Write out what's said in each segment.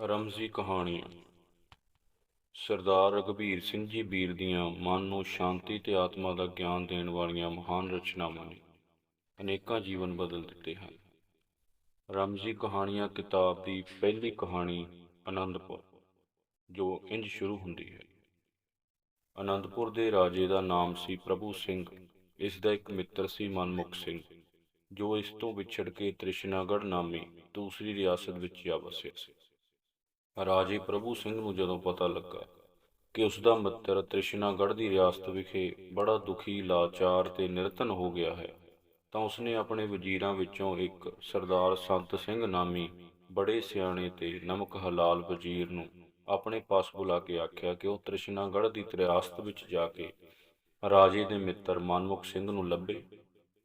ਰਮਜ਼ੀ ਕਹਾਣੀਆਂ। ਸਰਦਾਰ ਰਘਬੀਰ ਸਿੰਘ ਜੀ ਵੀਰ ਦੀਆਂ ਮਨ ਨੂੰ ਸ਼ਾਂਤੀ ਤੇ ਆਤਮਾ ਦਾ ਗਿਆਨ ਦੇਣ ਵਾਲੀਆਂ ਮਹਾਨ ਰਚਨਾਵਾਂ ਨੇ ਅਨੇਕਾਂ ਜੀਵਨ ਬਦਲ ਦਿੱਤੇ ਹਨ। ਰਮਜ਼ੀ ਕਹਾਣੀਆਂ ਕਿਤਾਬ ਦੀ ਪਹਿਲੀ ਕਹਾਣੀ ਆਨੰਦਪੁਰ ਜੋ ਇੰਜ ਸ਼ੁਰੂ ਹੁੰਦੀ ਹੈ। ਆਨੰਦਪੁਰ ਦੇ ਰਾਜੇ ਦਾ ਨਾਮ ਸੀ ਪ੍ਰਭੂ ਸਿੰਘ, ਇਸ ਦਾ ਇੱਕ ਮਿੱਤਰ ਸੀ ਮਨਮੁਖ ਸਿੰਘ, ਜੋ ਇਸ ਤੋਂ ਵਿਛੜ ਕੇ ਤ੍ਰਿਸ਼ਨਾਗੜ੍ਹ ਨਾਮੀ ਦੂਸਰੀ ਰਿਆਸਤ ਵਿੱਚ ਜਾ ਵਸਿਆ ਸੀ। ਰਾਜੇ ਪ੍ਰਭੂ ਸਿੰਘ ਨੂੰ ਜਦੋਂ ਪਤਾ ਲੱਗਾ ਕਿ ਉਸ ਦਾ ਮਿੱਤਰ ਤ੍ਰਿਸ਼ਨਾਗੜ੍ਹ ਦੀ ਰਿਆਸਤ ਵਿਖੇ ਬੜਾ ਦੁਖੀ, ਲਾਚਾਰ ਤੇ ਨਿਰਤਨ ਹੋ ਗਿਆ ਹੈ, ਤਾਂ ਉਸਨੇ ਆਪਣੇ ਵਜ਼ੀਰਾਂ ਵਿੱਚੋਂ ਇੱਕ ਸਰਦਾਰ ਸੰਤ ਸਿੰਘ ਨਾਮੀ ਬੜੇ ਸਿਆਣੇ ਤੇ ਨਮਕ ਹਲਾਲ ਵਜ਼ੀਰ ਨੂੰ ਆਪਣੇ ਪਾਸ ਬੁਲਾ ਕੇ ਆਖਿਆ ਕਿ ਉਹ ਤ੍ਰਿਸ਼ਨਾਗੜ੍ਹ ਦੀ ਰਿਆਸਤ ਵਿੱਚ ਜਾ ਕੇ ਰਾਜੇ ਦੇ ਮਿੱਤਰ ਮਨਮੁਖ ਸਿੰਘ ਨੂੰ ਲੱਭੇ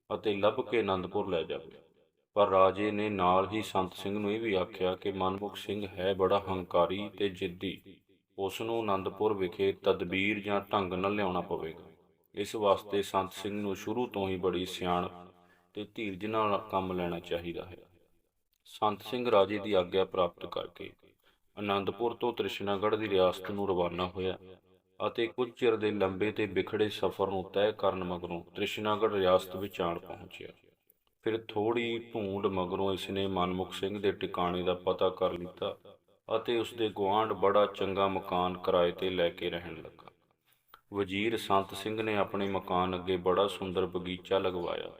ਅਤੇ ਲੱਭ ਕੇ ਆਨੰਦਪੁਰ ਲੈ ਜਾਵੇ। ਪਰ ਰਾਜੇ ਨੇ ਨਾਲ ਹੀ ਸੰਤ ਸਿੰਘ ਨੂੰ ਇਹ ਵੀ ਆਖਿਆ ਕਿ ਮਨਮੁਖ ਸਿੰਘ ਹੈ ਬੜਾ ਹੰਕਾਰੀ ਤੇ ਜਿੱਦੀ। ਉਸ ਨੂੰ ਆਨੰਦਪੁਰ ਵਿਖੇ ਤਦਬੀਰ ਜਾਂ ਢੰਗ ਨਾਲ ਲਿਆਉਣਾ ਪਵੇਗਾ। ਇਸ ਵਾਸਤੇ ਸੰਤ ਸਿੰਘ ਨੂੰ ਸ਼ੁਰੂ ਤੋਂ ਹੀ ਬੜੀ ਸਿਆਣਪ ਤੇ ਧੀਰਜ ਨਾਲ ਕੰਮ ਲੈਣਾ ਚਾਹੀਦਾ ਹੈ। ਸੰਤ ਸਿੰਘ ਰਾਜੇ ਦੀ ਆਗਿਆ ਪ੍ਰਾਪਤ ਕਰਕੇ ਆਨੰਦਪੁਰ ਤੋਂ ਤ੍ਰਿਸ਼ਨਾਗੜ੍ਹ ਦੀ ਰਿਆਸਤ ਨੂੰ ਰਵਾਨਾ ਹੋਇਆ ਅਤੇ ਕੁਝ ਚਿਰ ਦੇ ਲੰਬੇ ਤੇ ਵਿਖੜੇ ਸਫ਼ਰ ਨੂੰ ਤੈਅ ਕਰਨ ਮਗਰੋਂ ਤ੍ਰਿਸ਼ਨਾਗੜ੍ਹ ਰਿਆਸਤ ਵਿੱਚ ਆਣ ਪਹੁੰਚਿਆ। ਫਿਰ ਥੋੜੀ ਢੂੰਡ ਮਗਰੋਂ ਇਸਨੇ ਮਨਮੁਖ ਸਿੰਘ ਦੇ ਟਿਕਾਣੇ ਦਾ ਪਤਾ ਕਰ ਲਿੱਤਾ ਅਤੇ ਉਸ ਦੇ ਗੁਆਂਢ ਬੜਾ ਚੰਗਾ ਮਕਾਨ ਕਿਰਾਏ ਤੇ ਲੈ ਕੇ ਰਹਿਣ ਲੱਗਾ। ਵਜ਼ੀਰ ਸੰਤ ਸਿੰਘ ਨੇ ਆਪਣੇ ਮਕਾਨ ਅੱਗੇ ਬੜਾ ਸੁੰਦਰ ਬਗੀਚਾ ਲਗਵਾਇਆ,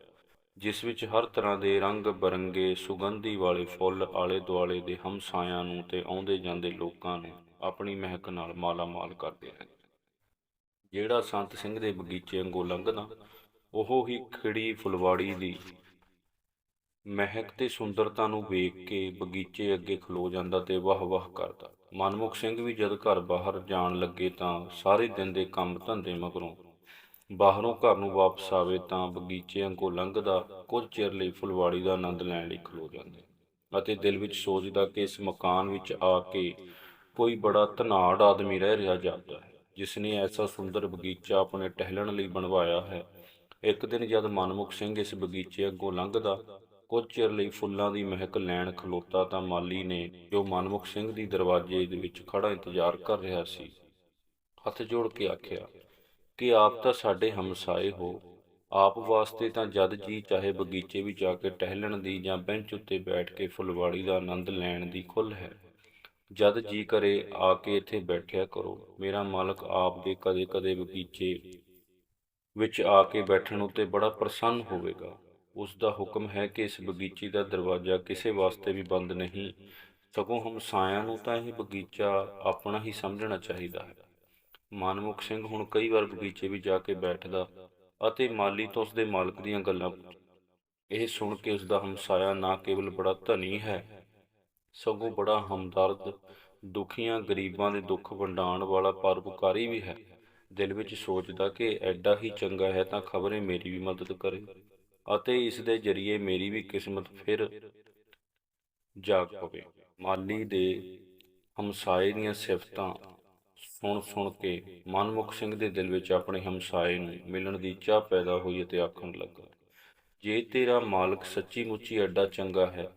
ਜਿਸ ਵਿੱਚ ਹਰ ਤਰ੍ਹਾਂ ਦੇ ਰੰਗ ਬਰੰਗੇ ਸੁਗੰਧੀ ਵਾਲੇ ਫੁੱਲ ਆਲੇ ਦੁਆਲੇ ਦੇ ਹਮਸਾਇਆਂ ਨੂੰ ਤੇ ਆਉਂਦੇ ਜਾਂਦੇ ਲੋਕਾਂ ਨੂੰ ਆਪਣੀ ਮਹਿਕ ਨਾਲ ਮਾਲਾ ਮਾਲ ਕਰਦੇ ਹਨ। ਜਿਹੜਾ ਸੰਤ ਸਿੰਘ ਦੇ ਬਗੀਚੇ ਵਾਂਗੂ ਲੰਘਦਾ, ਉਹ ਹੀ ਖਿੜੀ ਫੁਲਵਾੜੀ ਦੀ ਮਹਿਕ ਤੇ ਸੁੰਦਰਤਾ ਨੂੰ ਵੇਖ ਕੇ ਬਗੀਚੇ ਅੱਗੇ ਖਲੋ ਜਾਂਦਾ ਤੇ ਵਾਹ ਵਾਹ ਕਰਦਾ। ਮਨਮੁਖ ਸਿੰਘ ਵੀ ਜਦ ਘਰ ਬਾਹਰ ਜਾਣ ਲੱਗੇ ਤਾਂ ਸਾਰੇ ਦਿਨ ਦੇ ਕੰਮ ਧੰਦੇ ਮਗਰੋਂ। ਬਾਹਰੋਂ ਘਰ ਨੂੰ ਵਾਪਸ ਆਵੇ ਤਾਂ ਬਗੀਚੇ ਵਾਂਗੂ ਲੰਘਦਾ, ਕੁਝ ਚਿਰ ਲਈ ਫੁਲਵਾੜੀ ਦਾ ਆਨੰਦ ਲੈਣ ਲਈ ਖਲੋ ਜਾਂਦੇ ਅਤੇ ਦਿਲ ਵਿੱਚ ਸੋਚਦਾ ਕਿ ਇਸ ਮਕਾਨ ਵਿੱਚ ਆ ਕੇ ਕੋਈ ਬੜਾ ਧਨਾੜ ਆਦਮੀ ਰਹਿ ਰਿਹਾ ਜਾਂਦਾ ਹੈ, ਜਿਸ ਨੇ ਐਸਾ ਸੁੰਦਰ ਬਗੀਚਾ ਆਪਣੇ ਟਹਿਲਣ ਲਈ ਬਣਵਾਇਆ ਹੈ। ਇੱਕ ਦਿਨ ਜਦ ਮਨਮੁਖ ਸਿੰਘ ਇਸ ਬਗੀਚੇ ਅੱਗੋਂ ਲੰਘਦਾ ਕੁਝ ਚਿਰ ਲਈ ਫੁੱਲਾਂ ਦੀ ਮਹਿਕ ਲੈਣ ਖਲੋਤਾ ਤਾਂ ਮਾਲੀ ਨੇ ਜੋ ਮਨਮੁਖ ਸਿੰਘ ਦੀ ਦਰਵਾਜ਼ੇ ਦੇ ਵਿੱਚ ਖੜਾ ਇੰਤਜ਼ਾਰ ਕਰ ਰਿਹਾ ਸੀ, ਹੱਥ ਜੋੜ ਕੇ ਆਖਿਆ, ਕਿ ਆਪ ਤਾਂ ਸਾਡੇ ਹਮਸਾਏ ਹੋ, ਆਪ ਵਾਸਤੇ ਤਾਂ ਜਦ ਜੀ ਚਾਹੇ ਬਗੀਚੇ ਵਿੱਚ ਜਾ ਕੇ ਟਹਿਲਣ ਦੀ ਜਾਂ ਬੈਂਚ ਉੱਤੇ ਬੈਠ ਕੇ ਫੁਲਵਾੜੀ ਦਾ ਆਨੰਦ ਲੈਣ ਦੀ ਖੁੱਲ੍ਹ ਹੈ, ਜਦ ਜੀ ਕਰੇ ਆ ਕੇ ਇੱਥੇ ਬੈਠਿਆ ਕਰੋ, ਮੇਰਾ ਮਾਲਕ ਆਪ ਦੇ ਕਦੇ-ਕਦੇ ਬਗੀਚੇ ਵਿੱਚ ਆ ਕੇ ਬੈਠਣ ਉੱਤੇ ਬੜਾ ਪ੍ਰਸੰਨ ਹੋਵੇਗਾ। ਉਸ ਦਾ ਹੁਕਮ ਹੈ ਕਿ ਇਸ ਬਗੀਚੇ ਦਾ ਦਰਵਾਜ਼ਾ ਕਿਸੇ ਵਾਸਤੇ ਵੀ ਬੰਦ ਨਹੀਂ। ਸਗੋਂ ਹਮਸਾਇਆਂ ਨੂੰ ਤਾਂ ਇਹ ਬਗੀਚਾ ਆਪਣਾ ਹੀ ਸਮਝਣਾ ਚਾਹੀਦਾ ਹੈ। ਮਨਮੁਖ ਸਿੰਘ ਹੁਣ ਕਈ ਵਾਰ ਬਗੀਚੇ ਵਿੱਚ ਜਾ ਕੇ ਬੈਠਦਾ ਅਤੇ ਮਾਲੀ ਤੋਂ ਉਸਦੇ ਮਾਲਕ ਦੀਆਂ ਗੱਲਾਂ ਇਹ ਸੁਣ ਕੇ ਉਸਦਾ ਹਮਸਾਇਆ ਨਾ ਕੇਵਲ ਬੜਾ ਧਨੀ ਹੈ, ਸਗੋਂ ਬੜਾ ਹਮਦਰਦ, ਦੁਖੀਆਂ, ਗਰੀਬਾਂ ਦੇ ਦੁੱਖ ਵੰਡਾਉਣ ਵਾਲਾ ਪਰਉਪਕਾਰੀ ਵੀ ਹੈ। ਦਿਲ ਵਿੱਚ ਸੋਚਦਾ ਕਿ ਐਡਾ ਹੀ ਚੰਗਾ ਹੈ ਤਾਂ ਖਬਰੇ ਮੇਰੀ ਵੀ ਮਦਦ ਕਰੇ। ਅਤੇ ਇਸ ਦੇ ਜਰੀਏ ਮੇਰੀ ਵੀ ਕਿਸਮਤ ਫਿਰ ਜਾਗ ਪਵੇ। ਮਾਲੀ ਦੇ ਹਮਸਾਏ ਦੀਆਂ ਸਿਫਤਾਂ ਸੁਣ ਸੁਣ ਕੇ ਮਨਮੁਖ ਸਿੰਘ ਦੇ ਦਿਲ ਵਿੱਚ ਆਪਣੇ ਹਮਸਾਏ ਨੂੰ ਮਿਲਣ ਦੀ ਚਾਹ ਪੈਦਾ ਹੋਈ ਅਤੇ ਆਖਣ ਲੱਗਾ, ਜੇ ਤੇਰਾ ਮਾਲਕ ਸੱਚੀ ਮੁੱਚੀ ਐਡਾ ਚੰਗਾ ਹੈ,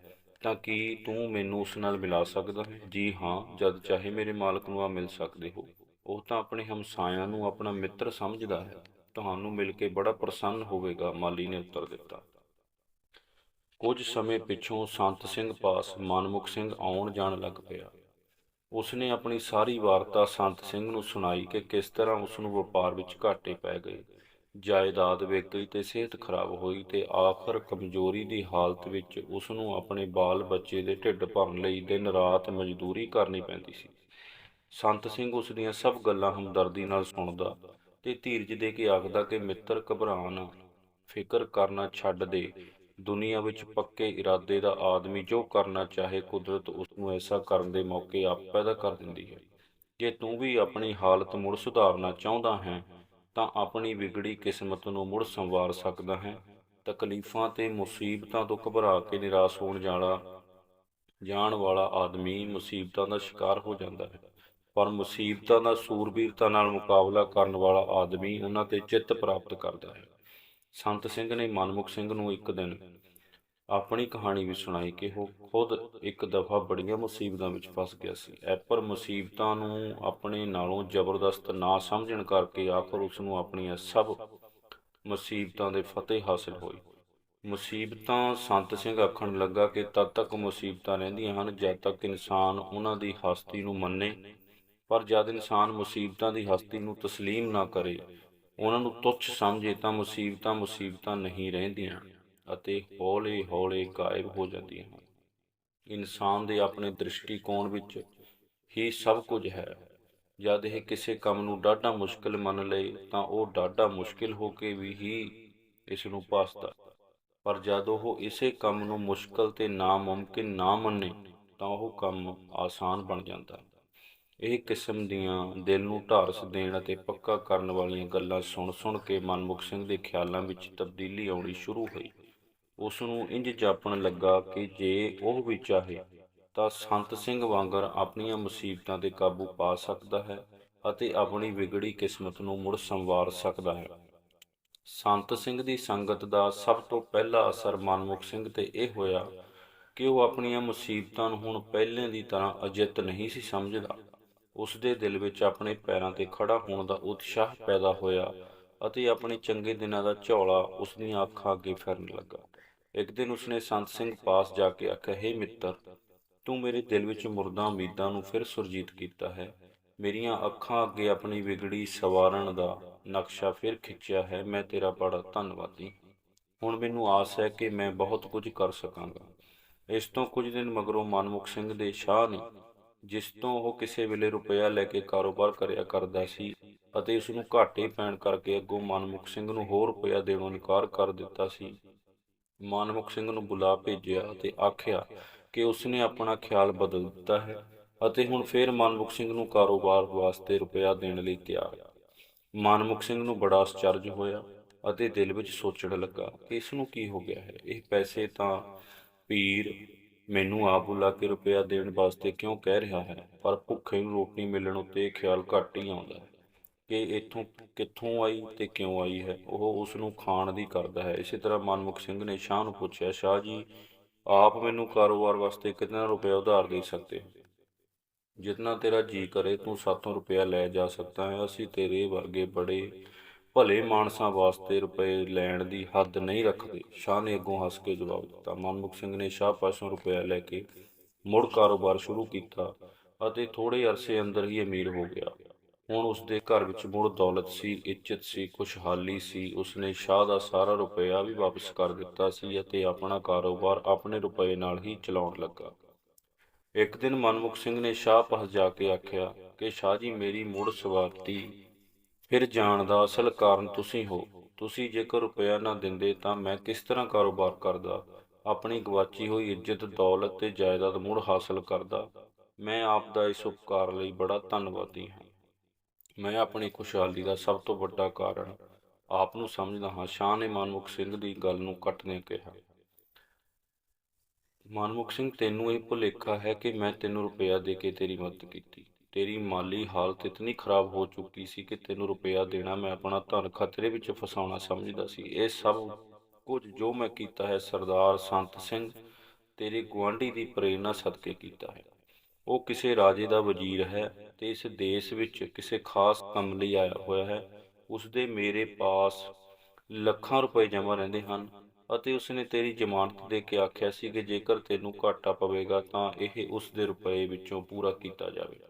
ਤਾਂ ਕੀ ਤੂੰ ਮੈਨੂੰ ਉਸ ਨਾਲ ਮਿਲਾ ਸਕਦਾ ਹੈ? ਜੀ ਹਾਂ, ਜਦ ਚਾਹੇ ਮੇਰੇ ਮਾਲਕ ਨੂੰ ਆ ਮਿਲ ਸਕਦੇ ਹੋ। ਉਹ ਤਾਂ ਆਪਣੇ ਹਮਸਾਇਆਂ ਨੂੰ ਆਪਣਾ ਮਿੱਤਰ ਸਮਝਦਾ ਹੈ। ਤੁਹਾਨੂੰ ਮਿਲ ਕੇ ਬੜਾ ਪ੍ਰਸੰਨ ਹੋਵੇਗਾ, ਮਾਲੀ ਨੇ ਉੱਤਰ ਦਿੱਤਾ। ਕੁਝ ਸਮੇਂ ਪਿੱਛੋਂ ਸੰਤ ਸਿੰਘ ਪਾਸ ਮਨਮੁਖ ਸਿੰਘ ਆਉਣ ਜਾਣ ਲੱਗ ਪਿਆ। ਉਸਨੇ ਆਪਣੀ ਸਾਰੀ ਵਾਰਤਾ ਸੰਤ ਸਿੰਘ ਨੂੰ ਸੁਣਾਈ ਕਿ ਕਿਸ ਤਰ੍ਹਾਂ ਉਸ ਨੂੰ ਵਪਾਰ ਵਿੱਚ ਘਾਟੇ ਪੈ ਗਏ। ਜਾਇਦਾਦ ਵਿਕ ਗਈ ਤੇ ਸਿਹਤ ਖਰਾਬ ਹੋਈ ਤੇ ਆਖਰ ਕਮਜ਼ੋਰੀ ਦੀ ਹਾਲਤ ਵਿੱਚ ਉਸ ਨੂੰ ਆਪਣੇ ਬਾਲ ਬੱਚੇ ਦੇ ਢਿੱਡ ਭਰਨ ਲਈ ਦਿਨ ਰਾਤ ਮਜ਼ਦੂਰੀ ਕਰਨੀ ਪੈਂਦੀ ਸੀ। ਸੰਤ ਸਿੰਘ ਉਸ ਦੀਆਂ ਸਭ ਗੱਲਾਂ ਹਮਦਰਦੀ ਨਾਲ ਸੁਣਦਾ ਤੇ ਧੀਰਜ ਦੇ ਕੇ ਆਖਦਾ ਕਿ ਮਿੱਤਰ ਘਬਰਾਉਣ ਫਿਕਰ ਕਰਨਾ ਛੱਡ ਦੇ। ਦੁਨੀਆ ਵਿੱਚ ਪੱਕੇ ਇਰਾਦੇ ਦਾ ਆਦਮੀ ਜੋ ਕਰਨਾ ਚਾਹੇ ਕੁਦਰਤ ਉਸ ਨੂੰ ਐਸਾ ਕਰਨ ਦੇ ਮੌਕੇ ਆਪ ਪੈਦਾ ਕਰ ਦਿੰਦੀ ਹੈ। ਜੇ ਤੂੰ ਵੀ ਆਪਣੀ ਹਾਲਤ ਮੁੜ ਸੁਧਾਰਨਾ ਚਾਹੁੰਦਾ ਹੈ, ਤਾਂ ਆਪਣੀ ਵਿਗੜੀ ਕਿਸਮਤ ਨੂੰ ਮੁੜ ਸੰਵਾਰ ਸਕਦਾ ਹੈ। ਤਕਲੀਫਾਂ ਤੇ ਮੁਸੀਬਤਾਂ ਤੋਂ ਘਬਰਾ ਕੇ ਨਿਰਾਸ਼ ਹੋਣ ਜਾਣਾ, ਜਾਣ ਵਾਲਾ ਆਦਮੀ ਮੁਸੀਬਤਾਂ ਦਾ ਸ਼ਿਕਾਰ ਹੋ ਜਾਂਦਾ ਹੈ। ਪਰ ਮੁਸੀਬਤਾਂ ਦਾ ਸੂਰਬੀਰਤਾ ਨਾਲ ਮੁਕਾਬਲਾ ਕਰਨ ਵਾਲਾ ਆਦਮੀ ਉਹਨਾਂ ਤੇ ਚਿੱਤ ਪ੍ਰਾਪਤ ਕਰਦਾ ਹੈ। ਸੰਤ ਸਿੰਘ ਨੇ ਮਨਮੁਖ ਸਿੰਘ ਨੂੰ ਇੱਕ ਦਿਨ ਆਪਣੀ ਕਹਾਣੀ ਵੀ ਸੁਣਾਈ ਕਿ ਉਹ ਖੁਦ ਇੱਕ ਦਫਾ ਬੜੀਆਂ ਮੁਸੀਬਤਾਂ ਵਿੱਚ ਫਸ ਗਿਆ ਸੀ। ਐਪਰ ਮੁਸੀਬਤਾਂ ਨੂੰ ਆਪਣੇ ਨਾਲੋਂ ਜ਼ਬਰਦਸਤ ਨਾ ਸਮਝਣ ਕਰਕੇ ਆਖਰ ਉਸ ਨੂੰ ਆਪਣੀਆਂ ਸਭ ਮੁਸੀਬਤਾਂ ਦੇ ਫਤਿਹ ਹਾਸਲ ਹੋਈ। ਮੁਸੀਬਤਾਂ ਸੰਤ ਸਿੰਘ ਆਖਣ ਲੱਗਾ ਕਿ ਤਦ ਤੱਕ ਮੁਸੀਬਤਾਂ ਰਹਿੰਦੀਆਂ ਹਨ ਜਦ ਤੱਕ ਇਨਸਾਨ ਉਹਨਾਂ ਦੀ ਹਸਤੀ ਨੂੰ ਮੰਨੇ ਪਰ ਜਦ ਇਨਸਾਨ ਮੁਸੀਬਤਾਂ ਦੀ ਹਸਤੀ ਨੂੰ ਤਸਲੀਮ ਨਾ ਕਰੇ, ਉਹਨਾਂ ਨੂੰ ਤੁੱਛ ਸਮਝੇ ਤਾਂ ਮੁਸੀਬਤਾਂ ਮੁਸੀਬਤਾਂ ਨਹੀਂ ਰਹਿੰਦੀਆਂ ਅਤੇ ਹੌਲੇ-ਹੌਲੇ ਗਾਇਬ ਹੋ ਜਾਂਦੀਆਂ ਹਨ। ਇਨਸਾਨ ਦੇ ਆਪਣੇ ਦ੍ਰਿਸ਼ਟੀਕੋਣ ਵਿੱਚ ਹੀ ਸਭ ਕੁਝ ਹੈ। ਜਦ ਇਹ ਕਿਸੇ ਕੰਮ ਨੂੰ ਡਾਢਾ ਮੁਸ਼ਕਲ ਮੰਨ ਲਏ ਤਾਂ ਉਹ ਡਾਢਾ ਮੁਸ਼ਕਲ ਹੋ ਕੇ ਵੀ ਹੀ ਇਸ ਨੂੰ ਭਾਸਦਾ। ਪਰ ਜਦ ਉਹ ਇਸੇ ਕੰਮ ਨੂੰ ਮੁਸ਼ਕਲ ਤੇ ਨਾਮੁਮਕਿਨ ਨਾ ਮੰਨੇ, ਤਾਂ ਉਹ ਕੰਮ ਆਸਾਨ ਬਣ ਜਾਂਦਾ। ਹੈ ਇਹ ਕਿਸਮ ਦੀਆਂ ਦਿਲ ਨੂੰ ਢਾਰਸ ਦੇਣ ਅਤੇ ਪੱਕਾ ਕਰਨ ਵਾਲੀਆਂ ਗੱਲਾਂ ਸੁਣ ਸੁਣ ਕੇ ਮਨਮੁਖ ਸਿੰਘ ਦੇ ਖਿਆਲਾਂ ਵਿੱਚ ਤਬਦੀਲੀ ਆਉਣੀ ਸ਼ੁਰੂ ਹੋਈ। ਉਸ ਨੂੰ ਇੰਜ ਜਾਪਣ ਲੱਗਾ ਕਿ ਜੇ ਉਹ ਵੀ ਚਾਹੇ ਤਾਂ ਸੰਤ ਸਿੰਘ ਵਾਂਗਰ ਆਪਣੀਆਂ ਮੁਸੀਬਤਾਂ ਤੇ ਕਾਬੂ ਪਾ ਸਕਦਾ ਹੈ ਅਤੇ ਆਪਣੀ ਵਿਗੜੀ ਕਿਸਮਤ ਨੂੰ ਮੁੜ ਸੰਵਾਰ ਸਕਦਾ ਹੈ। ਸੰਤ ਸਿੰਘ ਦੀ ਸੰਗਤ ਦਾ ਸਭ ਤੋਂ ਪਹਿਲਾ ਅਸਰ ਮਨਮੁਖ ਸਿੰਘ ਤੇ ਇਹ ਹੋਇਆ ਕਿ ਉਹ ਆਪਣੀਆਂ ਮੁਸੀਬਤਾਂ ਨੂੰ ਹੁਣ ਪਹਿਲੇ ਦੀ ਤਰ੍ਹਾਂ ਅਜਿੱਤ ਨਹੀਂ ਸੀ ਸਮਝਦਾ। ਉਸ ਦੇ ਦਿਲ ਵਿੱਚ ਆਪਣੇ ਪੈਰਾਂ ਤੇ ਖੜਾ ਹੋਣ ਦਾ ਉਤਸ਼ਾਹ ਪੈਦਾ ਹੋਇਆ ਅਤੇ ਆਪਣੇ ਚੰਗੇ ਦਿਨਾਂ ਦਾ ਝੋਲਾ ਉਸ ਦੀਆਂ ਅੱਖਾਂ ਅੱਗੇ ਫਿਰਨ ਲੱਗਾ। ਇੱਕ ਦਿਨ ਉਸਨੇ ਸੰਤ ਸਿੰਘ ਪਾਸ ਜਾ ਕੇ ਆਖਿਆ, ਹੇ ਮਿੱਤਰ, ਤੂੰ ਮੇਰੇ ਦਿਲ ਵਿੱਚ ਮੁਰਦਾ ਉਮੀਦਾਂ ਨੂੰ ਫਿਰ ਸੁਰਜੀਤ ਕੀਤਾ ਹੈ। ਮੇਰੀਆਂ ਅੱਖਾਂ ਅੱਗੇ ਆਪਣੀ ਵਿਗੜੀ ਸਵਾਰਨ ਦਾ ਨਕਸ਼ਾ ਫਿਰ ਖਿੱਚਿਆ ਹੈ। ਮੈਂ ਤੇਰਾ ਬੜਾ ਧੰਨਵਾਦੀ। ਹੁਣ ਮੈਨੂੰ ਆਸ ਹੈ ਕਿ ਮੈਂ ਬਹੁਤ ਕੁਝ ਕਰ ਸਕਾਂਗਾ। ਇਸ ਤੋਂ ਕੁਝ ਦਿਨ ਮਗਰੋਂ ਮਨਮੁਖ ਸਿੰਘ ਦੇ ਸ਼ਾਹ ਨੇ ਜਿਸ ਤੋਂ ਉਹ ਕਿਸੇ ਵੇਲੇ ਰੁਪਇਆ ਲੈ ਕੇ ਕਾਰੋਬਾਰ ਕਰਿਆ ਕਰਦਾ ਸੀ ਅਤੇ ਉਸ ਨੂੰ ਘਾਟੇ ਪੈਣ ਕਰਕੇ ਅੱਗੋਂ ਮਨਮੁਖ ਸਿੰਘ ਨੂੰ ਹੋਰ ਰੁਪਇਆ ਦੇਣੋਂ ਇਨਕਾਰ ਕਰ ਦਿੱਤਾ ਸੀ। ਮਨਮੁਖ ਸਿੰਘ ਨੂੰ ਬੁਲਾ ਭੇਜਿਆ ਅਤੇ ਆਖਿਆ ਕਿ ਉਸਨੇ ਆਪਣਾ ਖਿਆਲ ਬਦਲ ਦਿੱਤਾ ਹੈ ਅਤੇ ਹੁਣ ਫੇਰ ਮਨਮੁਖ ਸਿੰਘ ਨੂੰ ਕਾਰੋਬਾਰ ਵਾਸਤੇ ਰੁਪਇਆ ਦੇਣ ਲਈ ਤਿਆਰ। ਮਨਮੁਖ ਸਿੰਘ ਨੂੰ ਬੜਾ ਅਚਰਜ ਹੋਇਆ ਅਤੇ ਦਿਲ ਵਿੱਚ ਸੋਚਣ ਲੱਗਾ ਕਿ ਇਸ ਨੂੰ ਕੀ ਹੋ ਗਿਆ ਹੈ। ਇਹ ਪੈਸੇ ਤਾਂ ਪੀਰ ਮੈਨੂੰ ਆਪ ਬੁਲਾ ਕੇ ਰੁਪਇਆ ਦੇਣ ਵਾਸਤੇ ਕਿਉਂ ਕਹਿ ਰਿਹਾ ਹੈ? ਪਰ ਭੁੱਖੇ ਨੂੰ ਰੋਟੀ ਮਿਲਣ ਉੱਤੇ ਖਿਆਲ ਘੱਟ ਹੀ ਆਉਂਦਾ ਹੈ ਕਿ ਇੱਥੋਂ ਕਿੱਥੋਂ ਆਈ ਤੇ ਕਿਉਂ ਆਈ ਹੈ? ਉਹ ਉਸ ਨੂੰ ਖਾਣ ਦੀ ਕਰਦਾ ਹੈ। ਇਸੇ ਤਰ੍ਹਾਂ ਮਨਮੁਖ ਸਿੰਘ ਨੇ ਸ਼ਾਹ ਨੂੰ ਪੁੱਛਿਆ, ਸ਼ਾਹ ਜੀ, ਆਪ ਮੈਨੂੰ ਕਾਰੋਬਾਰ ਵਾਸਤੇ ਕਿੰਨਾ ਰੁਪਇਆ ਉਧਾਰ ਦੇ ਸਕਦੇ ਹੋ? ਜਿਤਨਾ ਤੇਰਾ ਜੀ ਕਰੇ ਤੂੰ ਸਾਤੋਂ ਰੁਪਇਆ ਲੈ ਜਾ ਸਕਦਾ ਹੈ। ਅਸੀਂ ਤੇਰੇ ਵਰਗੇ ਬੜੇ ਭਲੇ ਮਾਨਸਾਂ ਵਾਸਤੇ ਰੁਪਏ ਲੈਣ ਦੀ ਹੱਦ ਨਹੀਂ ਰੱਖਦੇ। ਸ਼ਾਹ ਨੇ ਅੱਗੋਂ ਹੱਸ ਕੇ ਜਵਾਬ ਦਿੱਤਾ। ਮਨਮੁਖ ਸਿੰਘ ਨੇ ਸ਼ਾਹ ਪਾਸੋਂ ਰੁਪਇਆ ਲੈ ਕੇ ਮੁੜ ਕਾਰੋਬਾਰ ਸ਼ੁਰੂ ਕੀਤਾ ਅਤੇ ਥੋੜੇ ਅਰਸੇ ਅੰਦਰ ਹੀ ਅਮੀਰ ਹੋ ਗਿਆ। ਹੁਣ ਉਸ ਦੇ ਘਰ ਵਿੱਚ ਮੁੜ ਦੌਲਤ ਸੀ, ਇੱਜ਼ਤ ਸੀ, ਖੁਸ਼ਹਾਲੀ ਸੀ। ਉਸਨੇ ਸ਼ਾਹ ਦਾ ਸਾਰਾ ਰੁਪਇਆ ਵੀ ਵਾਪਸ ਕਰ ਦਿੱਤਾ ਸੀ ਅਤੇ ਆਪਣਾ ਕਾਰੋਬਾਰ ਆਪਣੇ ਰੁਪਏ ਨਾਲ ਹੀ ਚਲਾਉਣ ਲੱਗਾ। ਇੱਕ ਦਿਨ ਮਨਮੁਖ ਸਿੰਘ ਨੇ ਸ਼ਾਹ ਪਾਸ ਜਾ ਕੇ ਆਖਿਆ ਕਿ ਸ਼ਾਹ ਜੀ, ਮੇਰੀ ਮੁੜ ਸਵਾਰਤੀ ਫਿਰ ਜਾਣ ਦਾ ਅਸਲ ਕਾਰਨ ਤੁਸੀਂ ਹੋ। ਤੁਸੀਂ ਜੇਕਰ ਰੁਪਇਆ ਨਾ ਦਿੰਦੇ ਤਾਂ ਮੈਂ ਕਿਸ ਤਰ੍ਹਾਂ ਕਾਰੋਬਾਰ ਕਰਦਾ, ਆਪਣੀ ਗਵਾਚੀ ਹੋਈ ਇੱਜ਼ਤ, ਦੌਲਤ ਤੇ ਜਾਇਦਾਦ ਮੁੜ ਹਾਸਲ ਕਰਦਾ। ਮੈਂ ਆਪ ਦਾ ਇਸ ਉਪਕਾਰ ਲਈ ਬੜਾ ਧੰਨਵਾਦੀ ਹਾਂ। ਮੈਂ ਆਪਣੀ ਖੁਸ਼ਹਾਲੀ ਦਾ ਸਭ ਤੋਂ ਵੱਡਾ ਕਾਰਨ ਆਪ ਨੂੰ ਸਮਝਦਾ ਹਾਂ ਸ਼ਾਹ ਨੇ ਮਨਮੁਖ ਸਿੰਘ ਦੀ ਗੱਲ ਨੂੰ ਕੱਟਦਿਆਂ ਕਿਹਾ। ਮਨਮੁਖ ਸਿੰਘ, ਤੈਨੂੰ ਇਹ ਭੁਲੇਖਾ ਹੈ ਕਿ ਮੈਂ ਤੈਨੂੰ ਰੁਪਇਆ ਦੇ ਕੇ ਤੇਰੀ ਮਦਦ ਕੀਤੀ। ਤੇਰੀ ਮਾਲੀ ਹਾਲਤ ਇਤਨੀ ਖਰਾਬ ਹੋ ਚੁੱਕੀ ਸੀ ਕਿ ਤੈਨੂੰ ਰੁਪਇਆ ਦੇਣਾ ਮੈਂ ਆਪਣਾ ਧਨ ਖਤਰੇ ਵਿੱਚ ਫਸਾਉਣਾ ਸਮਝਦਾ ਸੀ। ਇਹ ਸਭ ਕੁਝ ਜੋ ਮੈਂ ਕੀਤਾ ਹੈ, ਸਰਦਾਰ ਸੰਤ ਸਿੰਘ, ਤੇਰੇ ਗੁਆਂਢੀ ਦੀ ਪ੍ਰੇਰਣਾ ਸਦਕੇ ਕੀਤਾ ਹੈ। ਉਹ ਕਿਸੇ ਰਾਜੇ ਦਾ ਵਜ਼ੀਰ ਹੈ ਤੇ ਇਸ ਦੇਸ਼ ਵਿੱਚ ਕਿਸੇ ਖਾਸ ਕੰਮ ਲਈ ਆਇਆ ਹੋਇਆ ਹੈ। ਉਸ ਦੇ ਮੇਰੇ ਪਾਸ ਲੱਖਾਂ ਰੁਪਏ ਜਮ੍ਹਾਂ ਰਹਿੰਦੇ ਹਨ ਅਤੇ ਉਸਨੇ ਤੇਰੀ ਜ਼ਮਾਨਤ ਦੇ ਕੇ ਆਖਿਆ ਸੀ ਕਿ ਜੇਕਰ ਤੈਨੂੰ ਘਾਟਾ ਪਵੇਗਾ ਤਾਂ ਇਹ ਉਸ ਦੇ ਰੁਪਏ ਵਿੱਚੋਂ ਪੂਰਾ ਕੀਤਾ ਜਾਵੇਗਾ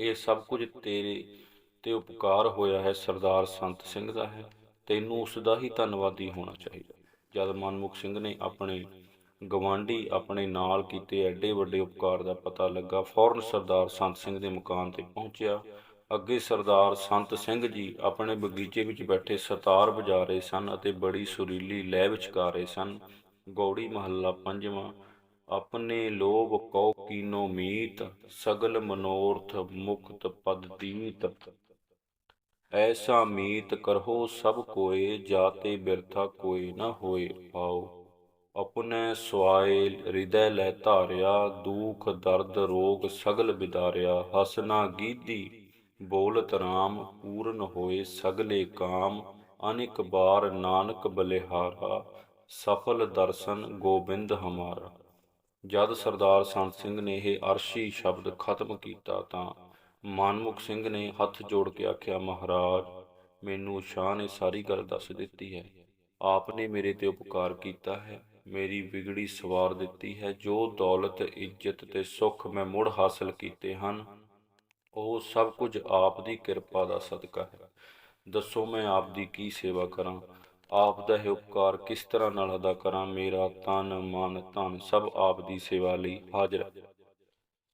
ਇਹ ਸਭ ਕੁਝ ਤੇਰੇ ਤੇ ਉਪਕਾਰ ਹੋਇਆ ਹੈ ਸਰਦਾਰ ਸੰਤ ਸਿੰਘ ਦਾ ਹੈ। ਤੈਨੂੰ ਉਸ ਦਾ ਹੀ ਧੰਨਵਾਦੀ ਹੋਣਾ ਚਾਹੀਦਾ। ਜਦ ਮਨਮੁਖ ਸਿੰਘ ਨੇ ਆਪਣੇ ਗਵਾਂਢੀ ਆਪਣੇ ਨਾਲ ਕੀਤੇ ਐਡੇ ਵੱਡੇ ਉਪਕਾਰ ਦਾ ਪਤਾ ਲੱਗਾ, ਫੌਰਨ ਸਰਦਾਰ ਸੰਤ ਸਿੰਘ ਦੇ ਮਕਾਨ ਤੇ ਪਹੁੰਚਿਆ। ਅੱਗੇ ਸਰਦਾਰ ਸੰਤ ਸਿੰਘ ਜੀ ਆਪਣੇ ਬਗੀਚੇ ਵਿੱਚ ਬੈਠੇ ਸਤਾਰ ਵਜਾ ਰਹੇ ਸਨ ਅਤੇ ਬੜੀ ਸੁਰੀਲੀ ਲਹਿ ਵਿੱਚ ਰਹੇ ਸਨ। ਗੌੜੀ ਮਹੱਲਾ ਪੰਜਵਾਂ ਆਪਣੇ ਲੋਭ ਕਉ ਕੀਨੋ ਮੀਤ, ਸਗਲ ਮਨੋਰਥ ਮੁਕਤ ਪਦ ਦੀਤ। ਐਸਾ ਮੀਤ ਕਰਹੋ ਸਭ ਕੋਏ, ਜਾਤੇ ਬਿਰਥਾ ਕੋਏ ਨਾ ਹੋਏ ਪਾਓ ਆਪਣੇ ਸੁਆਏ ਹਿਰਦੈ ਲੈ ਧਾਰਿਆ, ਦੁਖ, ਦਰਦ, ਰੋਗ ਸਗਲ ਬਿਦਾਰਿਆ। ਹਸਨਾ ਗੀਦੀ ਬੋਲਤ ਰਾਮ, ਪੂਰਨ ਹੋਏ ਸਗਲੇ ਕਾਮ, ਅਨੇਕ ਬਾਰ ਨਾਨਕ ਬਲਿਹਾਰਾ। ਸਫਲ ਦਰਸ਼ਨ ਗੋਬਿੰਦ ਹਮਾਰਾ। ਜਦ ਸਰਦਾਰ ਸੰਤ ਸਿੰਘ ਨੇ ਇਹ ਅਰਸ਼ੀ ਸ਼ਬਦ ਖਤਮ ਕੀਤਾ ਤਾਂ ਮਨਮੁਖ ਸਿੰਘ ਨੇ ਹੱਥ ਜੋੜ ਕੇ ਆਖਿਆ, ਮਹਾਰਾਜ, ਮੈਨੂੰ ਸ਼ਾਹ ਨੇ ਸਾਰੀ ਗੱਲ ਦੱਸ ਦਿੱਤੀ ਹੈ। ਆਪ ਨੇ ਮੇਰੇ ਤੇ ਉਪਕਾਰ ਕੀਤਾ ਹੈ। ਮੇਰੀ ਵਿਗੜੀ ਸਵਾਰ ਦਿੱਤੀ ਹੈ। ਜੋ ਦੌਲਤ, ਇੱਜ਼ਤ ਤੇ ਸੁੱਖ ਮੈਂ ਮੁੜ ਹਾਸਲ ਕੀਤੇ ਹਨ, ਉਹ ਸਭ ਕੁਝ ਆਪ ਦੀ ਕਿਰਪਾ ਦਾ ਸਦਕਾ ਹੈ। ਦੱਸੋ ਮੈਂ ਆਪ ਦੀ ਕੀ ਸੇਵਾ ਕਰਾਂ? ਆਪ ਦਾ ਇਹ ਉਪਕਾਰ ਕਿਸ ਤਰ੍ਹਾਂ ਨਾਲ ਅਦਾ ਕਰਾਂ? ਮੇਰਾ ਤਨ, ਮਨ, ਧਨ ਸਭ ਆਪ ਦੀ ਸੇਵਾ ਲਈ ਹਾਜ਼ਰ।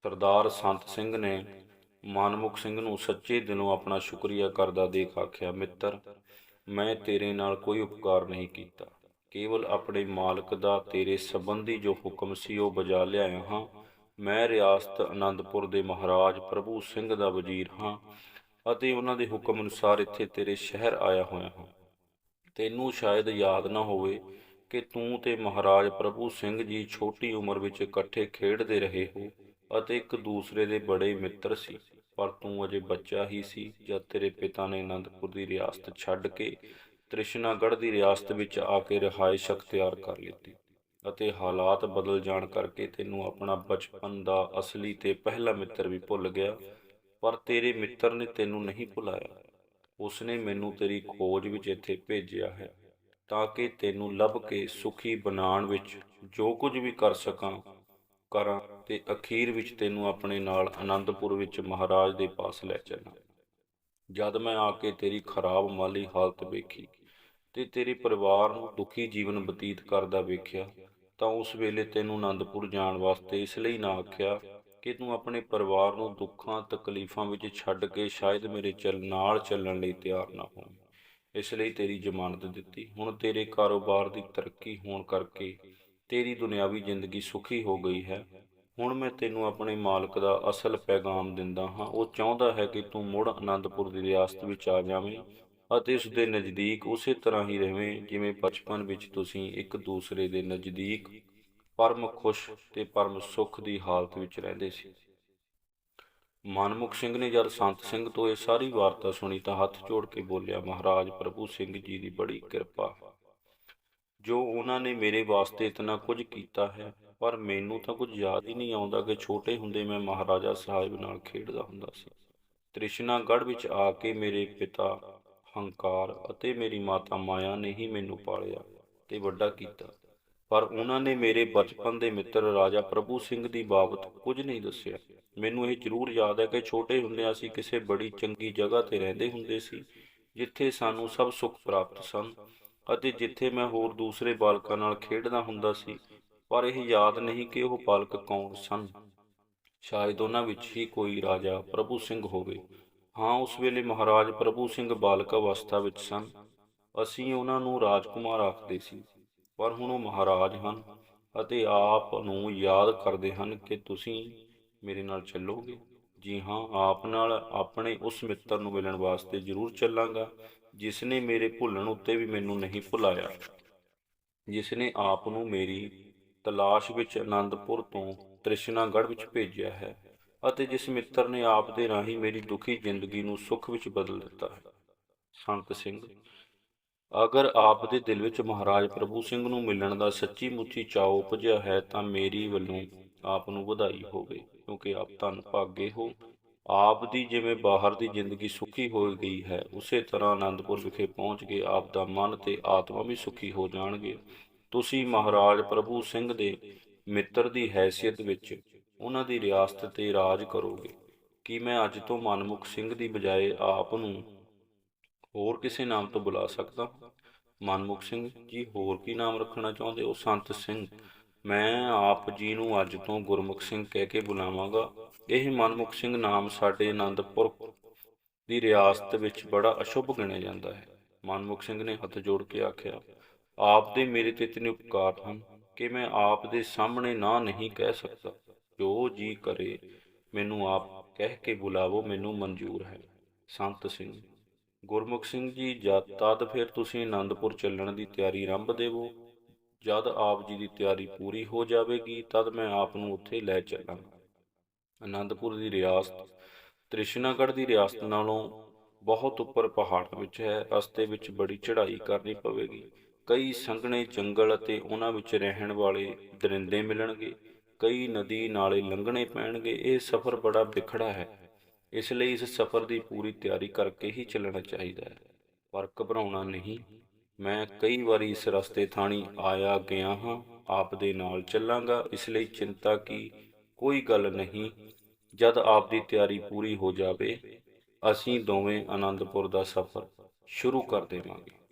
ਸਰਦਾਰ ਸੰਤ ਸਿੰਘ ਨੇ ਮਾਨਮੁਖ ਸਿੰਘ ਨੂੰ ਸੱਚੇ ਦਿਲੋਂ ਆਪਣਾ ਸ਼ੁਕਰੀਆ ਕਰਦਾ ਦੇਖ ਆਖਿਆ, ਮਿੱਤਰ, ਮੈਂ ਤੇਰੇ ਨਾਲ ਕੋਈ ਉਪਕਾਰ ਨਹੀਂ ਕੀਤਾ। ਕੇਵਲ ਆਪਣੇ ਮਾਲਕ ਦਾ ਤੇਰੇ ਸੰਬੰਧੀ ਜੋ ਹੁਕਮ ਸੀ ਉਹ ਬਜਾ ਲਿਆਇਆ ਹਾਂ। ਮੈਂ ਰਿਆਸਤ ਆਨੰਦਪੁਰ ਦੇ ਮਹਾਰਾਜ ਪ੍ਰਭੂ ਸਿੰਘ ਦਾ ਵਜ਼ੀਰ ਹਾਂ ਅਤੇ ਉਹਨਾਂ ਦੇ ਹੁਕਮ ਅਨੁਸਾਰ ਇੱਥੇ ਤੇਰੇ ਸ਼ਹਿਰ ਆਇਆ ਹੋਇਆ ਹਾਂ। ਤੈਨੂੰ ਸ਼ਾਇਦ ਯਾਦ ਨਾ ਹੋਵੇ ਕਿ ਤੂੰ ਤੇ ਮਹਾਰਾਜ ਪ੍ਰਭੂ ਸਿੰਘ ਜੀ ਛੋਟੀ ਉਮਰ ਵਿੱਚ ਇਕੱਠੇ ਖੇਡਦੇ ਰਹੇ ਹੋ ਅਤੇ ਇੱਕ ਦੂਸਰੇ ਦੇ ਬੜੇ ਮਿੱਤਰ ਸੀ। ਪਰ ਤੂੰ ਅਜੇ ਬੱਚਾ ਹੀ ਸੀ, ਜਦ ਤੇਰੇ ਪਿਤਾ ਨੇ ਅਨੰਦਪੁਰ ਦੀ ਰਿਆਸਤ ਛੱਡ ਕੇ ਤ੍ਰਿਸ਼ਨਾਗੜ੍ਹ ਦੀ ਰਿਆਸਤ ਵਿੱਚ ਆ ਕੇ ਰਿਹਾਇਸ਼ ਅਖਤਿਆਰ ਕਰ ਲਿੱਤੀ ਅਤੇ ਹਾਲਾਤ ਬਦਲ ਜਾਣ ਕਰਕੇ ਤੈਨੂੰ ਆਪਣਾ ਬਚਪਨ ਦਾ ਅਸਲੀ ਤੇ ਪਹਿਲਾ ਮਿੱਤਰ ਵੀ ਭੁੱਲ ਗਿਆ। ਪਰ ਤੇਰੇ ਮਿੱਤਰ ਨੇ ਤੈਨੂੰ ਨਹੀਂ ਭੁਲਾਇਆ। ਉਸਨੇ ਮੈਨੂੰ ਤੇਰੀ ਖੋਜ ਵਿੱਚ ਇੱਥੇ ਭੇਜਿਆ ਹੈ ਤਾਂ ਕਿ ਤੈਨੂੰ ਲੱਭ ਕੇ ਸੁਖੀ ਬਣਾਉਣ ਵਿੱਚ ਜੋ ਕੁਝ ਵੀ ਕਰ ਸਕਾਂ, ਕਰਾਂ ਤੇ ਅਖੀਰ ਵਿੱਚ ਤੈਨੂੰ ਆਪਣੇ ਨਾਲ ਆਨੰਦਪੁਰ ਵਿੱਚ ਮਹਾਰਾਜ ਦੇ ਪਾਸ ਲੈ ਚੱਲਾਂ। ਜਦ ਮੈਂ ਆ ਕੇ ਤੇਰੀ ਖਰਾਬ ਮਾਲੀ ਹਾਲਤ ਵੇਖੀ ਤੇ ਤੇਰੇ ਪਰਿਵਾਰ ਨੂੰ ਦੁਖੀ ਜੀਵਨ ਬਤੀਤ ਕਰਦਾ ਵੇਖਿਆ, ਤਾਂ ਉਸ ਵੇਲੇ ਤੈਨੂੰ ਆਨੰਦਪੁਰ ਜਾਣ ਵਾਸਤੇ ਇਸ ਲਈ ਨਾ ਆਖਿਆ ਕਿ ਤੂੰ ਆਪਣੇ ਪਰਿਵਾਰ ਨੂੰ ਦੁੱਖਾਂ, ਤਕਲੀਫਾਂ ਵਿੱਚ ਛੱਡ ਕੇ ਸ਼ਾਇਦ ਮੇਰੇ ਚੱਲ, ਨਾਲ ਚੱਲਣ ਲਈ ਤਿਆਰ ਨਾ ਹੋਵੇਂ। ਇਸ ਲਈ ਤੇਰੀ ਜ਼ਮਾਨਤ ਦਿੱਤੀ। ਹੁਣ ਤੇਰੇ ਕਾਰੋਬਾਰ ਦੀ ਤਰੱਕੀ ਹੋਣ ਕਰਕੇ ਤੇਰੀ ਦੁਨਿਆਵੀ ਜ਼ਿੰਦਗੀ ਸੁਖੀ ਹੋ ਗਈ ਹੈ। ਹੁਣ ਮੈਂ ਤੈਨੂੰ ਆਪਣੇ ਮਾਲਕ ਦਾ ਅਸਲ ਪੈਗਾਮ ਦਿੰਦਾ ਹਾਂ। ਉਹ ਚਾਹੁੰਦਾ ਹੈ ਕਿ ਤੂੰ ਮੁੜ ਅਨੰਦਪੁਰ ਦੀ ਰਿਆਸਤ ਵਿੱਚ ਆ ਜਾਵੇਂ ਅਤੇ ਉਸ ਦੇ ਨਜ਼ਦੀਕ ਉਸੇ ਤਰ੍ਹਾਂ ਹੀ ਰਹੇ ਜਿਵੇਂ ਬਚਪਨ ਵਿੱਚ ਤੁਸੀਂ ਇੱਕ ਦੂਸਰੇ ਦੇ ਨਜ਼ਦੀਕ ਪਰਮ ਖੁਸ਼ ਤੇ ਪਰਮ ਸੁਖ ਦੀ ਹਾਲਤ ਵਿੱਚ ਰਹਿੰਦੇ ਸੀ। ਮਨਮੁਖ ਸਿੰਘ ਨੇ ਜਦ ਸੰਤ ਸਿੰਘ ਤੋਂ ਇਹ ਸਾਰੀ ਵਾਰਤਾ ਸੁਣੀ ਤਾਂ ਹੱਥ ਜੋੜ ਕੇ ਬੋਲਿਆ, ਮਹਾਰਾਜ, ਪ੍ਰਭੂ ਸਿੰਘ ਜੀ ਦੀ ਬੜੀ ਕਿਰਪਾ। ਜੋ ਉਹਨਾਂ ਨੇ ਮੇਰੇ ਵਾਸਤੇ ਇਤਨਾ ਕੁਝ ਕੀਤਾ ਹੈ, ਪਰ ਮੈਨੂੰ ਤਾਂ ਕੁਝ ਯਾਦ ਹੀ ਨਹੀਂ ਆਉਂਦਾ ਕਿ ਛੋਟੇ ਹੁੰਦੇ ਮੈਂ ਮਹਾਰਾਜਾ ਸਾਹਿਬ ਨਾਲ ਖੇਡਦਾ ਹੁੰਦਾ ਸੀ। ਤ੍ਰਿਸ਼ਨਾਗੜ੍ਹ ਵਿੱਚ ਆ ਕੇ ਮੇਰੇ ਪਿਤਾ ਹੰਕਾਰ ਅਤੇ ਮੇਰੀ ਮਾਤਾ ਮਾਇਆ ਨੇ ਹੀ ਮੈਨੂੰ ਪਾਲਿਆ ਤੇ ਵੱਡਾ ਕੀਤਾ। ਪਰ ਉਹਨਾਂ ਨੇ ਮੇਰੇ ਬਚਪਨ ਦੇ ਮਿੱਤਰ ਰਾਜਾ ਪ੍ਰਭੂ ਸਿੰਘ ਦੀ ਬਾਬਤ ਕੁਝ ਨਹੀਂ ਦੱਸਿਆ। ਮੈਨੂੰ ਇਹ ਜ਼ਰੂਰ ਯਾਦ ਹੈ ਕਿ ਛੋਟੇ ਹੁੰਦਿਆਂ ਅਸੀਂ ਕਿਸੇ ਬੜੀ ਚੰਗੀ ਜਗ੍ਹਾ ਤੇ ਰਹਿੰਦੇ ਹੁੰਦੇ ਸੀ, ਜਿੱਥੇ ਸਾਨੂੰ ਸਭ ਸੁੱਖ ਪ੍ਰਾਪਤ ਸਨ ਅਤੇ ਜਿੱਥੇ ਮੈਂ ਹੋਰ ਦੂਸਰੇ ਬਾਲਕਾਂ ਨਾਲ ਖੇਡਦਾ ਹੁੰਦਾ ਸੀ, ਪਰ ਇਹ ਯਾਦ ਨਹੀਂ ਕਿ ਉਹ ਬਾਲਕ ਕੌਣ ਸਨ। ਸ਼ਾਇਦ ਉਹਨਾਂ ਵਿੱਚ ਹੀ ਕੋਈ ਰਾਜਾ ਪ੍ਰਭੂ ਸਿੰਘ ਹੋਵੇ। ਹਾਂ, ਉਸ ਵੇਲੇ ਮਹਾਰਾਜ ਪ੍ਰਭੂ ਸਿੰਘ ਬਾਲਕ ਅਵਸਥਾ ਵਿੱਚ ਸਨ। ਅਸੀਂ ਉਹਨਾਂ ਨੂੰ ਰਾਜਕੁਮਾਰ ਆਖਦੇ ਸੀ। ਪਰ ਹੁਣ ਉਹ ਮਹਾਰਾਜ ਹਨ ਅਤੇ ਆਪ ਨੂੰ ਯਾਦ ਕਰਦੇ ਹਨ ਕਿ ਤੁਸੀਂ ਮੇਰੇ ਨਾਲ ਚੱਲੋਗੇ। ਜੀ ਹਾਂ, ਆਪ ਨਾਲ ਆਪਣੇ ਉਸ ਮਿੱਤਰ ਨੂੰ ਮਿਲਣ ਵਾਸਤੇ ਜ਼ਰੂਰ ਚੱਲਾਂਗਾ ਜਿਸ ਨੇ ਮੇਰੇ ਭੁੱਲਣ ਉੱਤੇ ਵੀ ਮੈਨੂੰ ਨਹੀਂ ਭੁਲਾਇਆ। ਜਿਸ ਨੇ ਆਪ ਨੂੰ ਮੇਰੀ ਤਲਾਸ਼ ਵਿੱਚ ਆਨੰਦਪੁਰ ਤੋਂ ਤ੍ਰਿਸ਼ਨਾਗੜ੍ਹ ਵਿੱਚ ਭੇਜਿਆ ਹੈ ਅਤੇ ਜਿਸ ਮਿੱਤਰ ਨੇ ਆਪ ਦੇ ਰਾਹੀਂ ਮੇਰੀ ਦੁਖੀ ਜ਼ਿੰਦਗੀ ਨੂੰ ਸੁੱਖ ਵਿੱਚ ਬਦਲ ਦਿੱਤਾ ਹੈ। ਸੰਤ ਸਿੰਘ ਅਗਰ ਆਪ ਦੇ ਦਿਲ ਵਿੱਚ ਮਹਾਰਾਜ ਪ੍ਰਭੂ ਸਿੰਘ ਨੂੰ ਮਿਲਣ ਦਾ ਸੱਚੀ ਮੁੱਚੀ ਚਾਅ ਉਪਜਿਆ ਹੈ, ਤਾਂ ਮੇਰੀ ਵੱਲੋਂ ਆਪ ਨੂੰ ਵਧਾਈ ਹੋਵੇ, ਕਿਉਂਕਿ ਆਪ ਧੰਨ ਭਾਗੇ ਹੋ। ਆਪ ਦੀ ਜਿਵੇਂ ਬਾਹਰ ਦੀ ਜ਼ਿੰਦਗੀ ਸੁਖੀ ਹੋ ਗਈ ਹੈ, ਉਸੇ ਤਰ੍ਹਾਂ ਆਨੰਦਪੁਰ ਵਿਖੇ ਪਹੁੰਚ ਕੇ ਆਪ ਦਾ ਮਨ ਤੇ ਆਤਮਾ ਵੀ ਸੁਖੀ ਹੋ ਜਾਣਗੇ। ਤੁਸੀਂ ਮਹਾਰਾਜ ਪ੍ਰਭੂ ਸਿੰਘ ਦੇ ਮਿੱਤਰ ਦੀ ਹੈਸੀਅਤ ਵਿੱਚ ਉਹਨਾਂ ਦੀ ਰਿਆਸਤ ਤੇ ਰਾਜ ਕਰੋਗੇ। ਕਿ ਮੈਂ ਅੱਜ ਤੋਂ ਮਨਮੁਖ ਸਿੰਘ ਦੀ ਬਜਾਏ ਆਪ ਨੂੰ ਹੋਰ ਕਿਸੇ ਨਾਮ ਤੋਂ ਬੁਲਾ ਸਕਦਾ ਮਨਮੁਖ ਸਿੰਘ ਜੀ, ਹੋਰ ਕੀ ਨਾਮ ਰੱਖਣਾ ਚਾਹੁੰਦੇ ਹੋ? ਸੰਤ ਸਿੰਘ, ਮੈਂ ਆਪ ਜੀ ਨੂੰ ਅੱਜ ਤੋਂ ਗੁਰਮੁਖ ਸਿੰਘ ਕਹਿ ਕੇ ਬੁਲਾਵਾਂਗਾ। ਇਹ ਮਨਮੁਖ ਸਿੰਘ ਨਾਮ ਸਾਡੇ ਆਨੰਦਪੁਰ ਦੀ ਰਿਆਸਤ ਵਿੱਚ ਬੜਾ ਅਸ਼ੁਭ ਗਿਣਿਆ ਜਾਂਦਾ ਹੈ। ਮਨਮੁਖ ਸਿੰਘ ਨੇ ਹੱਥ ਜੋੜ ਕੇ ਆਖਿਆ, ਆਪ ਦੇ ਮੇਰੇ ਤੇ ਇਤਨੇ ਉਪਕਾਰ ਹਨ ਕਿ ਮੈਂ ਆਪ ਦੇ ਸਾਹਮਣੇ ਨਾ ਨਹੀਂ ਕਹਿ ਸਕਦਾ। ਜੋ ਜੀ ਕਰੇ, ਮੈਨੂੰ ਆਪ ਕਹਿ ਕੇ ਬੁਲਾਵੋ, ਮੈਨੂੰ ਮਨਜ਼ੂਰ ਹੈ। ਸੰਤ ਸਿੰਘ ਗੁਰਮੁਖ ਸਿੰਘ ਜੀ, ਜਦ ਤਦ ਫਿਰ ਤੁਸੀਂ ਆਨੰਦਪੁਰ ਚੱਲਣ ਦੀ ਤਿਆਰੀ ਆਰੰਭ ਦੇਵੋ। ਜਦ ਆਪ ਜੀ ਦੀ ਤਿਆਰੀ ਪੂਰੀ ਹੋ ਜਾਵੇਗੀ, ਤਦ ਮੈਂ ਆਪ ਨੂੰ ਉੱਥੇ ਲੈ ਚੱਲਾਂਗਾ। ਆਨੰਦਪੁਰ ਦੀ ਰਿਆਸਤ, ਤ੍ਰਿਸ਼ਨਾਗੜ੍ਹ ਦੀ ਰਿਆਸਤ ਨਾਲੋਂ ਬਹੁਤ ਉੱਪਰ ਪਹਾੜਾਂ ਵਿੱਚ ਹੈ। ਰਸਤੇ ਵਿੱਚ ਬੜੀ ਚੜ੍ਹਾਈ ਕਰਨੀ ਪਵੇਗੀ। ਕਈ ਸੰਘਣੇ ਜੰਗਲ ਅਤੇ ਉਹਨਾਂ ਵਿੱਚ ਰਹਿਣ ਵਾਲੇ ਦਰਿੰਦੇ ਮਿਲਣਗੇ। ਕਈ ਨਦੀ ਨਾਲੇ ਲੰਘਣੇ ਪੈਣਗੇ। ਇਹ ਸਫ਼ਰ ਬੜਾ ਵਿਖੜਾ ਹੈ। ਇਸ ਲਈ ਇਸ ਸਫ਼ਰ ਦੀ ਪੂਰੀ ਤਿਆਰੀ ਕਰਕੇ ਹੀ ਚੱਲਣਾ ਚਾਹੀਦਾ ਹੈ। ਪਰ ਘਬਰਾਉਣਾ ਨਹੀਂ। ਮੈਂ ਕਈ ਵਾਰੀ ਇਸ ਰਸਤੇ ਥਾਣੀ ਆਇਆ ਗਿਆ ਹਾਂ, ਆਪ ਦੇ ਨਾਲ ਚੱਲਾਂਗਾ, ਇਸ ਲਈ ਚਿੰਤਾ ਕੀ? ਕੋਈ ਗੱਲ ਨਹੀਂ। ਜਦ ਆਪ ਦੀ ਤਿਆਰੀ ਪੂਰੀ ਹੋ ਜਾਵੇ, ਅਸੀਂ ਦੋਵੇਂ ਆਨੰਦਪੁਰ ਦਾ ਸਫ਼ਰ ਸ਼ੁਰੂ ਕਰ ਦੇਵਾਂਗੇ।